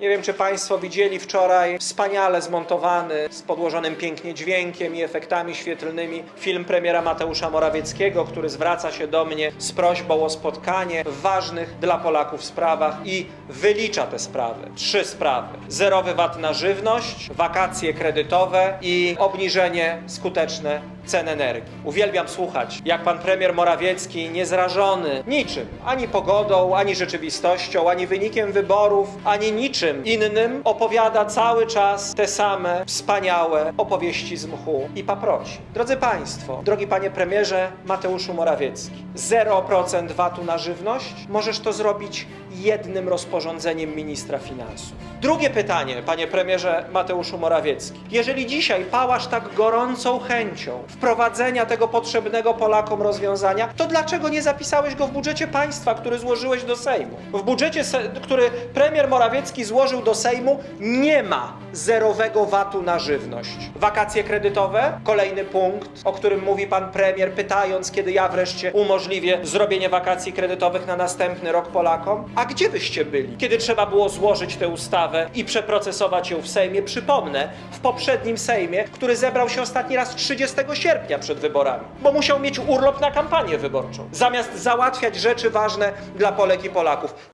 Nie wiem, czy Państwo widzieli wczoraj wspaniale zmontowany, z podłożonym pięknie dźwiękiem i efektami świetlnymi film premiera Mateusza Morawieckiego, który zwraca się do mnie z prośbą o spotkanie w ważnych dla Polaków sprawach i wylicza te sprawy. Trzy sprawy. Zerowy VAT na żywność, wakacje kredytowe i obniżenie skuteczne cen energii. Uwielbiam słuchać, jak pan premier Morawiecki, niezrażony niczym, ani pogodą, ani rzeczywistością, ani wynikiem wyborów, ani niczym innym, opowiada cały czas te same wspaniałe opowieści z mchu i paproci. Drodzy Państwo, drogi panie premierze Mateuszu Morawiecki, 0% VAT-u na żywność, możesz to zrobić jednym rozporządzeniem ministra finansów. Drugie pytanie, panie premierze Mateuszu Morawiecki. Jeżeli dzisiaj pałasz tak gorącą chęcią wprowadzenia tego potrzebnego Polakom rozwiązania, to dlaczego nie zapisałeś go w budżecie państwa, który złożyłeś do Sejmu? W budżecie, który premier Morawiecki złożył do Sejmu, nie ma zerowego VAT-u na żywność. Wakacje kredytowe, kolejny punkt, o którym mówi pan premier, pytając, kiedy ja wreszcie umożliwię zrobienie wakacji kredytowych na następny rok Polakom. A gdzie byście byli, kiedy trzeba było złożyć tę ustawę i przeprocesować ją w Sejmie? Przypomnę, w poprzednim Sejmie, który zebrał się ostatni raz 30 sierpnia przed wyborami, bo musiał mieć urlop na kampanię wyborczą, zamiast załatwiać rzeczy ważne dla Polek i Polaków.